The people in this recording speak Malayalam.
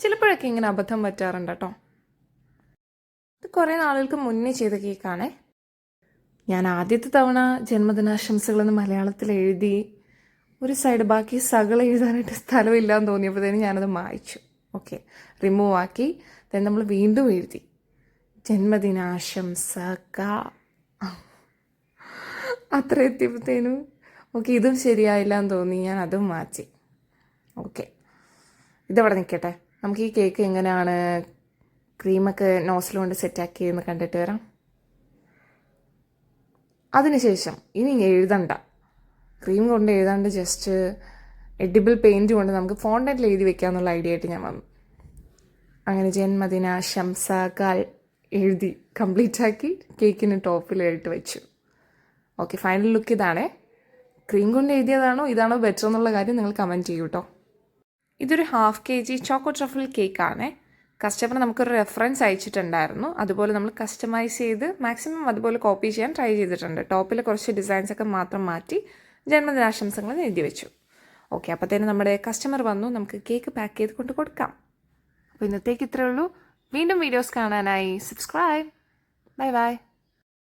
ചിലപ്പോഴൊക്കെ ഇങ്ങനെ അബദ്ധം പറ്റാറുണ്ട് കേട്ടോ ഇത് കുറേ നാളുകൾക്ക് മുന്നേ ചെയ്ത കേക്കാണേ. ഞാൻ ആദ്യത്തെ തവണ ജന്മദിനാശംസകളെന്ന് മലയാളത്തിൽ എഴുതി ഒരു സൈഡ് ബാക്കി സകൾ എഴുതാനായിട്ട് സ്ഥലമില്ലാന്ന് തോന്നിയപ്പോഴത്തേനും ഞാനത് മായ്ച്ചു. ഓക്കെ റിമൂവ് ആക്കി. ദെൻ നമ്മൾ വീണ്ടും എഴുതി. ജന്മദിനാശംസ അത്ര എത്തിയപ്പോഴത്തേനും ഓക്കെ ഇതും ശരിയായില്ല എന്ന് തോന്നി. ഞാൻ അതും മാറ്റി. ഓക്കെ ഇതവിടെ നിൽക്കട്ടെ. നമുക്ക് ഈ കേക്ക് എങ്ങനെയാണ് ക്രീമൊക്കെ നോസിൽ കൊണ്ട് സെറ്റാക്കിയെന്ന് കണ്ടിട്ട് വരാം. അതിനുശേഷം ഇനി എഴുതണ്ട. ക്രീം കൊണ്ട് എഴുതാണ്ട് ജസ്റ്റ് എഡിബിൾ പെയിന്റ് കൊണ്ട് നമുക്ക് ഫോണ്ടന്റിൽ എഴുതി വെക്കാമെന്നുള്ള ഐഡിയ ആയിട്ട് ഞാൻ വന്നു. അങ്ങനെ ജന്മദിന ശംസാകാൽ എഴുതി കംപ്ലീറ്റ് ആക്കി കേക്കിന് ടോപ്പിലായിട്ട് വെച്ചു. ഓക്കെ ഫൈനൽ ലുക്ക് ഇതാണേ. ക്രീം കൊണ്ട് എഴുതിയതാണോ ഇതാണോ ബെറ്റർ എന്നുള്ള കാര്യം നിങ്ങൾ കമന്റ് ചെയ്യൂ കേട്ടോ ഇതൊരു half K G choco truffle കേക്കാണേ customer നമുക്കൊരു റെഫറൻസ് അയച്ചിട്ടുണ്ടായിരുന്നു. അതുപോലെ നമ്മൾ കസ്റ്റമൈസ് ചെയ്ത് മാക്സിമം അതുപോലെ കോപ്പി ചെയ്യാൻ ട്രൈ ചെയ്തിട്ടുണ്ട്. ടോപ്പിൽ കുറച്ച് ഡിസൈൻസ് ഒക്കെ മാത്രം മാറ്റി ജന്മദിനാശംസകൾ എഴുതി വെച്ചു. ഓക്കെ അപ്പോഴത്തേനും നമ്മുടെ കസ്റ്റമർ വന്നു. നമുക്ക് കേക്ക് പാക്ക് ചെയ്ത് കൊണ്ട് കൊടുക്കാം. അപ്പോൾ ഇന്നത്തേക്ക് ഇത്രയേ ഉള്ളൂ. വീണ്ടും വീഡിയോസ് കാണാനായി. Subscribe bye bye